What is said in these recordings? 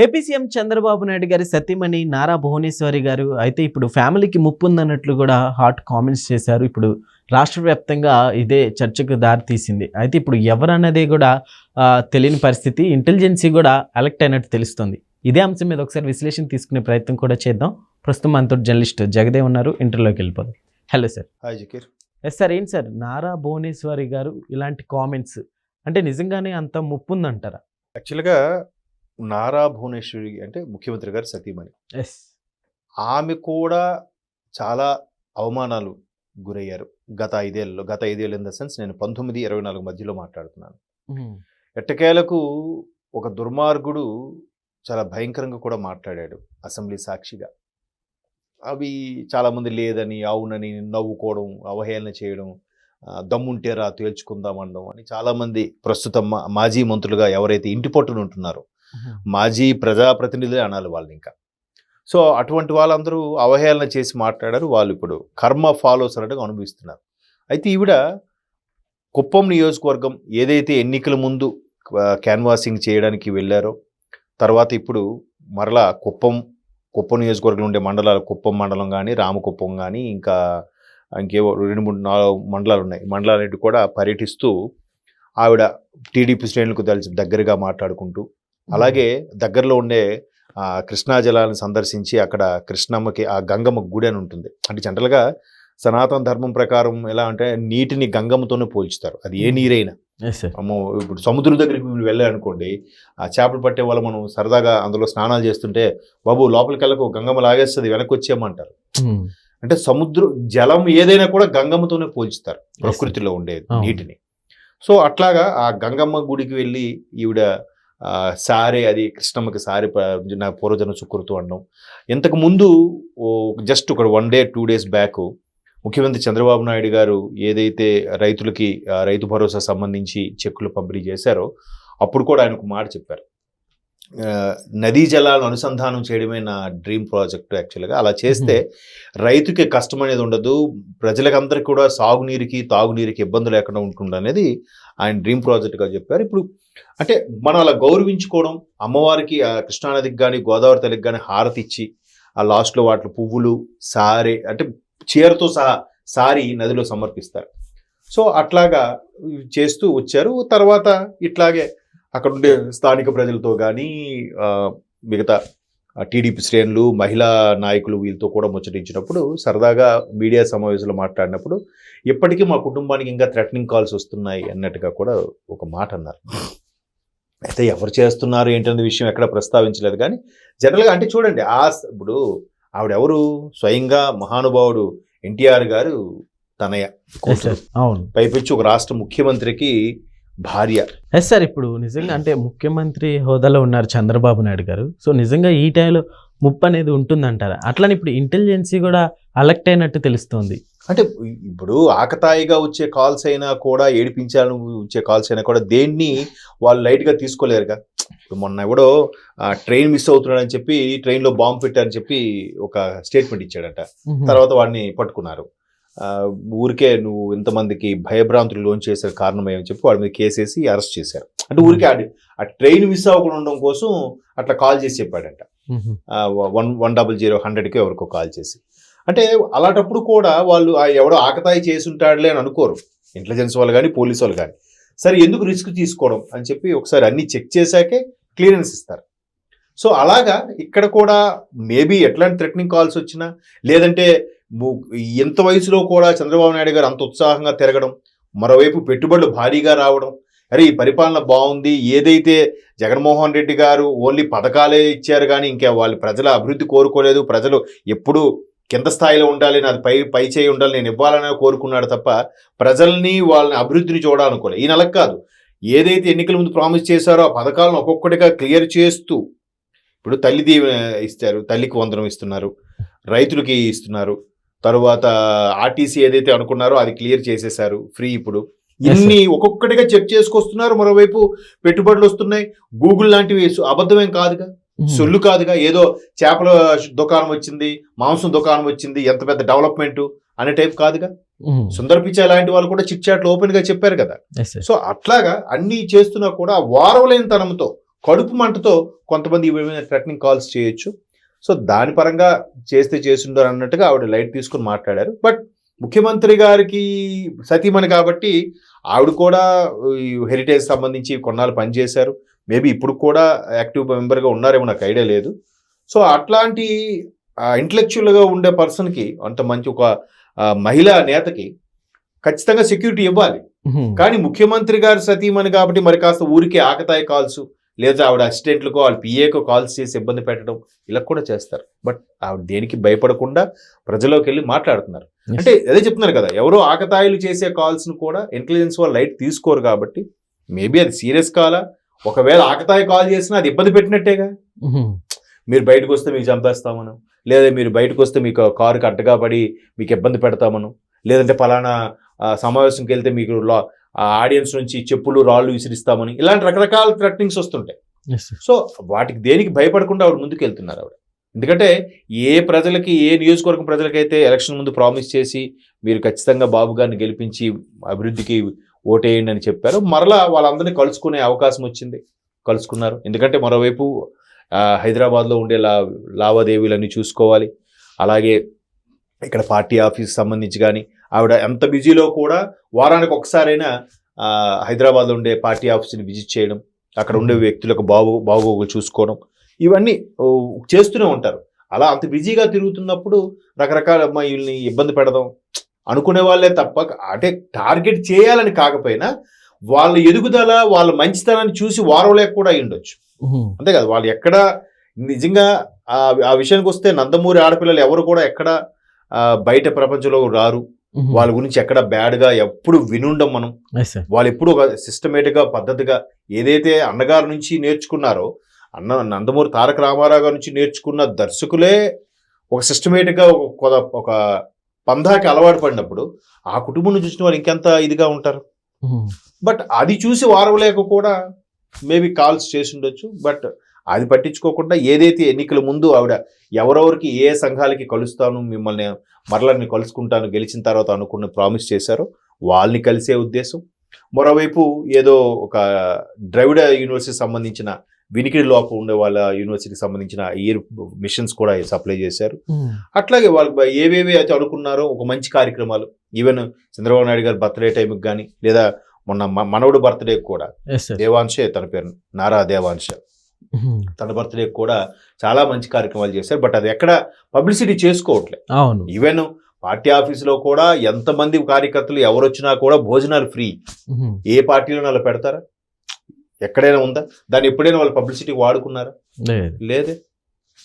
AP CM Chandrababu Naidu గారి సతీమణి నారా భువనేశ్వరి గారు అయితే ఇప్పుడు ఫ్యామిలీకి ముప్పు ఉందన్నట్లు కూడా హాట్ కామెంట్స్ చేశారు. ఇప్పుడు రాష్ట్ర వ్యాప్తంగా ఇదే చర్చకు దారి తీసింది. అయితే ఇప్పుడు ఎవరన్నది కూడా తెలియని పరిస్థితి ఇంటెలిజెన్సీ కూడా అలెక్ట్ అయినట్టు తెలుస్తుంది. ఇదే అంశం మీద ఒకసారి విశ్లేషణ తీసుకునే ప్రయత్నం కూడా చేద్దాం. ప్రస్తుతం మనతో జర్నలిస్ట్ జగదేవ్ ఉన్నారు. ఇంటర్లోకి వెళ్ళిపోదాం. Hello sir. Hi Zakir. Yes sir ఏంటి సార్? నారా భువనేశ్వరి గారు ఇలాంటి కామెంట్స్ అంటే నిజంగానే అంత ముప్పు ఉందంటారా యాక్చువల్గా నారా భువనేశ్వరి అంటే ముఖ్యమంత్రి గారు సతీమణి. ఎస్ ఆమె కూడా చాలా అవమానాలు గురయ్యారు. గత ఐదేళ్ళలో గత ఐదేళ్ళు ఇన్ ద సెన్స్ నేను పంతొమ్మిది ఇరవై నాలుగు మధ్యలో మాట్లాడుతున్నాను. ఎట్టకేలకు ఒక దుర్మార్గుడు చాలా భయంకరంగా కూడా మాట్లాడాడు అసెంబ్లీ సాక్షిగా. అవి చాలామంది లేదని అవునని నవ్వుకోవడం అవహేళన చేయడం దమ్ముంటే రా తేల్చుకుందాం అనడం అని చాలామంది ప్రస్తుతం మా- మాజీ మంత్రులుగా ఎవరైతే ఇంటి పట్టున ఉంటున్నారో మాజీ ప్రజాప్రతినిధులే అనాలి వాళ్ళని ఇంకా సో అటువంటి వాళ్ళందరూ అవహేళన చేసి మాట్లాడారు వాళ్ళు ఇప్పుడు. కర్మ ఫాలోస్ అన్నట్టుగా అనుభవిస్తున్నారు. అయితే ఈవిడ కుప్పం నియోజకవర్గం ఏదైతే ఎన్నికల ముందు క్యాన్వాసింగ్ చేయడానికి వెళ్ళారో తర్వాత ఇప్పుడు మరలా కుప్పం కుప్పం నియోజకవర్గంలో ఉండే మండలాలు కుప్పం మండలం కానీ రామకుప్పం కానీ ఇంకా ఇంకేవో రెండు మూడు నాలుగు మండలాలు ఉన్నాయి. మండలాలన్నిటి కూడా పర్యటిస్తూ ఆవిడ టీడీపీ శ్రేణులకు తెలిసి దగ్గరగా మాట్లాడుకుంటూ అలాగే దగ్గరలో ఉండే ఆ, కృష్ణా జలాలను సందర్శించి అక్కడ కృష్ణమ్మకి ఆ గంగమ్మ గుడి అని ఉంటుంది. అంటే జనరల్గా సనాతన ధర్మం ప్రకారం ఎలా అంటే నీటిని గంగమ్మతోనే పోల్చుతారు. అది ఏ నీరైనా. ఇప్పుడు సముద్రం దగ్గరికి మీరు వెళ్ళారనుకోండి ఆ చేపలు పట్టే వాళ్ళు మనం సరదాగా అందులో స్నానాలు చేస్తుంటే బాబు లోపలికి వెళ్ళకు గంగమ్మ లాగేస్తుంది వెనక్కి వచ్చేయమంటారు అంటే సముద్రం జలం ఏదైనా కూడా గంగమ్మతోనే పోల్చుతారు ప్రకృతిలో ఉండే. నీటిని. సో అట్లాగా ఆ గంగమ్మ గుడికి వెళ్ళి ఈవిడ సారే అది కృష్ణమ్మకి సారి నా పూర్వజన సుకృతు అనడం ఇంతకు ముందు జస్ట్ ఒక one day two days back ముఖ్యమంత్రి చంద్రబాబు నాయుడు గారు ఏదైతే రైతులకి రైతు భరోసా సంబంధించి చెక్కులు పంపిణీ చేశారో అప్పుడు కూడా ఆయన ఒక మాట చెప్పారు. నదీ జలాలను అనుసంధానం చేయడమే నా డ్రీమ్ ప్రాజెక్ట్ యాక్చువల్గా. అలా చేస్తే రైతుకి కష్టం అనేది ఉండదు ప్రజలకందరికీ కూడా సాగునీరుకి తాగునీరుకి ఇబ్బంది లేకుండా ఉంటుంది అనేది ఆయన డ్రీమ్ ప్రాజెక్ట్గా చెప్పారు. ఇప్పుడు అంటే మనం అలా గౌరవించుకోవడం అమ్మవారికి కృష్ణానదికి కానీ గోదావరి తల్లికి కానీ హారతి ఇచ్చి ఆ లాస్ట్లో వాటి పువ్వులు సారే అంటే చీరతో సహా సారి నదిలో సమర్పిస్తారు. సో అట్లాగా చేస్తూ వచ్చారు. తర్వాత ఇట్లాగే అక్కడ ఉండే స్థానిక ప్రజలతో కానీ మిగతా టీడీపీ శ్రేణులు మహిళా నాయకులు వీళ్ళతో కూడా ముచ్చటించినప్పుడు సరదాగా మీడియా సమావేశంలో మాట్లాడినప్పుడు ఇప్పటికీ మా కుటుంబానికి ఇంకా థ్రెటనింగ్ కాల్స్ వస్తున్నాయి అన్నట్టుగా కూడా ఒక మాట అన్నారు. అయితే ఎవరు చేస్తున్నారు ఏంటనే విషయం ఎక్కడ ప్రస్తావించలేదు కానీ జనరల్గా అంటే చూడండి ఆ ఇప్పుడు ఆవిడెవరు? స్వయంగా మహానుభావుడు ఎన్టీఆర్ గారు తనయ అవును. పైపెచ్చి ఒక రాష్ట్ర ముఖ్యమంత్రికి భార్య. ఎస్ సార్ ఇప్పుడు నిజంగా అంటే ముఖ్యమంత్రి హోదాలో ఉన్నారు చంద్రబాబు నాయుడు గారు. సో నిజంగా ఈ టైంలో ముప్పు అనేది ఉంటుందంటారా? అట్లని ఇప్పుడు ఇంటెలిజెన్సీ కూడా అలెక్ట్ అయినట్టు తెలుస్తోంది. అంటే ఇప్పుడు ఆకతాయిగా వచ్చే కాల్స్ అయినా కూడా ఏడిపించాలని వచ్చే కాల్స్ అయినా కూడా దేన్ని వాళ్ళు లైట్గా తీసుకోలేరుగా? ఇప్పుడు మొన్న ఎవడో ట్రైన్ మిస్ అవుతున్నాడని చెప్పి ట్రైన్లో బాంబు పెట్టారని చెప్పి ఒక స్టేట్మెంట్ ఇచ్చాడట. తర్వాత వాడిని పట్టుకున్నారు. ఊరికే నువ్వు ఇంతమందికి భయభ్రాంతులు లోన్ చేసే కారణం ఏమని చెప్పి వాడి మీద కేసేసి అరెస్ట్ చేశారు. అంటే ఊరికే ఆ- ట్రైన్ మిస్ అవ్వకుండా ఉండడం కోసం అట్లా కాల్ చేసి చెప్పాడంట. వన్ వన్ డబల్ జీరో హండ్రెడ్కి ఎవరికో కాల్ చేసి. అంటే అలాంటప్పుడు కూడా వాళ్ళు ఎవడో ఆకతాయి చేసి ఉంటాడులే అని అనుకోరు. ఇంటెలిజెన్స్ వాళ్ళు కానీ పోలీస్ వాళ్ళు కానీ సరే ఎందుకు రిస్క్ తీసుకోవడం అని చెప్పి ఒకసారి అన్ని చెక్ చేశాకే క్లియరెన్స్ ఇస్తారు. సో అలాగా ఇక్కడ కూడా మేబీ ఎట్లాంటి థ్రెటనింగ్ కాల్స్ వచ్చినా లేదంటే ఎంత వయసులో కూడా చంద్రబాబు నాయుడు గారు అంత ఉత్సాహంగా తిరగడం మరోవైపు పెట్టుబడులు భారీగా రావడం అరే ఈ పరిపాలన బాగుంది ఏదైతే జగన్మోహన్ రెడ్డి గారు ఓన్లీ పథకాలే ఇచ్చారు కానీ ఇంకా వాళ్ళు ప్రజల అభివృద్ధి కోరుకోలేదు ప్రజలు ఎప్పుడు కింద స్థాయిలో ఉండాలి నాది పై పై చేయి ఉండాలి నేను ఇవ్వాలని కోరుకున్నాడు తప్ప ప్రజల్ని వాళ్ళని అభివృద్ధిని చూడాలనుకోలేదు ఈ నెలకు కాదు ఏదైతే ఎన్నికల ముందు ప్రామిస్ చేశారో ఆ పథకాలను ఒక్కొక్కటిగా క్లియర్ చేస్తూ ఇప్పుడు తల్లి దీవెన ఇస్తారు తల్లికి వందనం ఇస్తున్నారు రైతులకి ఇస్తున్నారు. తరువాత ఆర్టీసీ ఏదైతే అనుకున్నారో అది క్లియర్ చేసేశారు. ఫ్రీ ఇప్పుడు. ఇన్ని ఒక్కొక్కటిగా చెక్ చేసుకొస్తున్నారు మరోవైపు పెట్టుబడులు వస్తున్నాయి. గూగుల్ లాంటివి అబద్ధమేం కాదుగా? మ్మ్. సొల్లు కాదుగా? ఏదో చేపల దుకాణం వచ్చింది మాంసం దుకాణం వచ్చింది ఎంత పెద్ద డెవలప్మెంట్ అనే టైప్ కాదుగా? మ్మ్. సుందర్ పిచాయ్ లాంటి వాళ్ళు కూడా చిట్ చాట్లు ఓపెన్గా చెప్పారు కదా? సో అట్లాగా అన్ని చేస్తున్నా కూడా వారవలేని తనంతో కడుపు మంటతో కొంతమంది ఈ విధమైన థ్రెటనింగ్ కాల్స్ చేయొచ్చు. సో దాని పరంగా చేస్తే చేసిండారు అన్నట్టుగా ఆవిడ లైట్ తీసుకుని మాట్లాడారు. బట్ ముఖ్యమంత్రి గారికి సతీమణి కాబట్టి ఆవిడ కూడా హెరిటేజ్ సంబంధించి కొన్నాళ్ళు పనిచేశారు. మేబీ ఇప్పుడు కూడా యాక్టివ్ మెంబర్గా ఉన్నారేమో నాకు ఐడియా లేదు. సో అట్లాంటి ఇంటలెక్చువల్గా ఉండే పర్సన్కి అంత మంచి ఒక మహిళా నేతకి ఖచ్చితంగా సెక్యూరిటీ ఇవ్వాలి. కానీ ముఖ్యమంత్రి గారు సతీమణి కాబట్టి మరి కాస్త ఊరికే ఆకతాయి కాల్స్ లేదా ఆవిడ అసిస్టెంట్లకో వాళ్ళ పిఏకో కాల్స్ చేసి ఇబ్బంది పెట్టడం ఇలా కూడా చేస్తారు. బట్ ఆవిడ దేనికి భయపడకుండా ప్రజలోకి వెళ్ళి మాట్లాడుతున్నారు. అంటే అదే చెప్తున్నారు కదా ఎవరో ఆకతాయిలు చేసే కాల్స్ను కూడా ఇంటెలిజెన్స్ వాళ్ళు లైట్ తీసుకోరు కాబట్టి మేబీ అది సీరియస్ కాలా? ఒకవేళ ఆకతాయి కాల్ చేసినా అది ఇబ్బంది పెట్టినట్టేగా. మీరు బయటకు వస్తే మీకు చంపేస్తామను. లేదా మీరు బయటకు వస్తే మీకు కారుకి అడ్డగా పడి మీకు ఇబ్బంది పెడతామను. లేదంటే పలానా ఆ, సమావేశంకి వెళ్తే మీకు లా ఆడియన్స్ నుంచి చెప్పులు రాళ్ళు విసిరిస్తామని ఇలాంటి రకరకాల థ్రెటనింగ్స్ వస్తుంటాయి. సో వాటికి దేనికి భయపడకుండా ఆవిడ ముందుకు వెళ్తున్నారు ఆవిడ. ఎందుకంటే ఏ ప్రజలకి ఏ నియోజకవర్గం ప్రజలకైతే ఎలక్షన్ ముందు ప్రామిస్ చేసి మీరు ఖచ్చితంగా బాబు గారిని గెలిపించి అభివృద్ధికి ఓటేయండి అని చెప్పారు మరలా వాళ్ళందరినీ కలుసుకునే అవకాశం వచ్చింది. కలుసుకున్నారు. ఎందుకంటే మరోవైపు ఆ, హైదరాబాద్లో ఉండే లా లావాదేవీలన్నీ చూసుకోవాలి. అలాగే ఇక్కడ పార్టీ ఆఫీస్ సంబంధించి కానీ ఆవిడ ఎంత బిజీలో కూడా వారానికి ఒకసారైనా హైదరాబాద్లో ఉండే పార్టీ ఆఫీస్ని విజిట్ చేయడం అక్కడ ఉండే వ్యక్తులకు బాగు బాగోగులు చూసుకోవడం ఇవన్నీ చేస్తూనే ఉంటారు అలా అంత బిజీగా తిరుగుతున్నప్పుడు రకరకాల అమ్మాయిల్ని ఇబ్బంది పెడదాం అనుకునే వాళ్ళే తప్ప అంటే టార్గెట్ చేయాలని కాకపోయినా వాళ్ళ ఎదుగుదల వాళ్ళ మంచితనాన్ని చూసి వారవలేక కూడా అయి ఉండొచ్చు. అంతే కదా వాళ్ళు ఎక్కడ నిజంగా ఆ విషయానికి వస్తే నందమూరి ఆడపిల్లలు ఎవరు కూడా ఎక్కడ బయట ప్రపంచంలో రారు. వాళ్ళ గురించి ఎక్కడ బ్యాడ్గా ఎప్పుడు వినుండం మనం. వాళ్ళు ఎప్పుడు ఒక సిస్టమేటిక్గా పద్ధతిగా ఏదైతే అన్నగారి నుంచి నేర్చుకున్నారో అన్న నందమూరి తారక రామారావు గారి నుంచి నేర్చుకున్న దర్శకులే ఒక సిస్టమేటిక్గా ఒక కొద- ఒక పందాకి అలవాటు పడినప్పుడు ఆ కుటుంబం చూసిన వాళ్ళు ఇంకెంత ఇదిగా ఉంటారు. బట్ అది చూసి వారవలేక కూడా మేబీ కాల్స్ చేసి ఉండొచ్చు బట్ అది పట్టించుకోకుండా ఏదైతే ఎన్నికల ముందు ఆవిడ ఎవరెవరికి ఏ సంఘాలకి కలుస్తాను మిమ్మల్ని మరలా నేను కలుసుకుంటాను గెలిచిన తర్వాత అనుకున్న ప్రామిస్ చేశారో వాళ్ళని కలిసే ఉద్దేశం మరోవైపు ఏదో ఒక ద్రవిడ యూనివర్సిటీ సంబంధించిన వినికిడి లోపం ఉండే వాళ్ళ యూనివర్సిటీకి సంబంధించిన ఇయర్ మిషన్స్ కూడా సప్లై చేశారు ఉహుం. అట్లాగే వాళ్ళకి ఏవేవి అయితే అనుకున్నారో ఒక మంచి కార్యక్రమాలు ఈవెన్ చంద్రబాబు నాయుడు గారి బర్త్డే టైంకి కానీ లేదా మొన్న మనవడు బర్త్డే కూడా. దేవాంశే తన పేరు నారా దేవాంశ. తన బర్త్డే కూడా చాలా మంచి కార్యక్రమాలు చేశారు. బట్ అది ఎక్కడ పబ్లిసిటీ చేసుకోవట్లే. అవును. ఈవెన్ పార్టీ ఆఫీసులో కూడా ఎంతమంది కార్యకర్తలు ఎవరు వచ్చినా కూడా భోజనాలు ఫ్రీ. ఏ పార్టీలో అలా పెడతారా? ఎక్కడైనా ఉందా? దాన్ని ఎప్పుడైనా వాళ్ళు పబ్లిసిటీ వాడుకున్నారా? లేదు.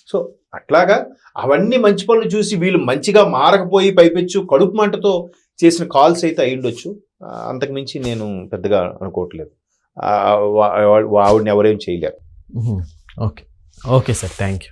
సో అట్లాగా అవన్నీ మంచి పనులు చూసి వీళ్ళు మంచిగా మారకపోయి పైపెచ్చు కడుపు మంటతో చేసిన కాల్స్ అయితే అయి ఉండొచ్చు. ఆ, అంతకు మించి నేను పెద్దగా అనుకోవట్లేదు. ఆవిడని ఎవరేం చేయలేరు. Okay. Okay sir. Thank you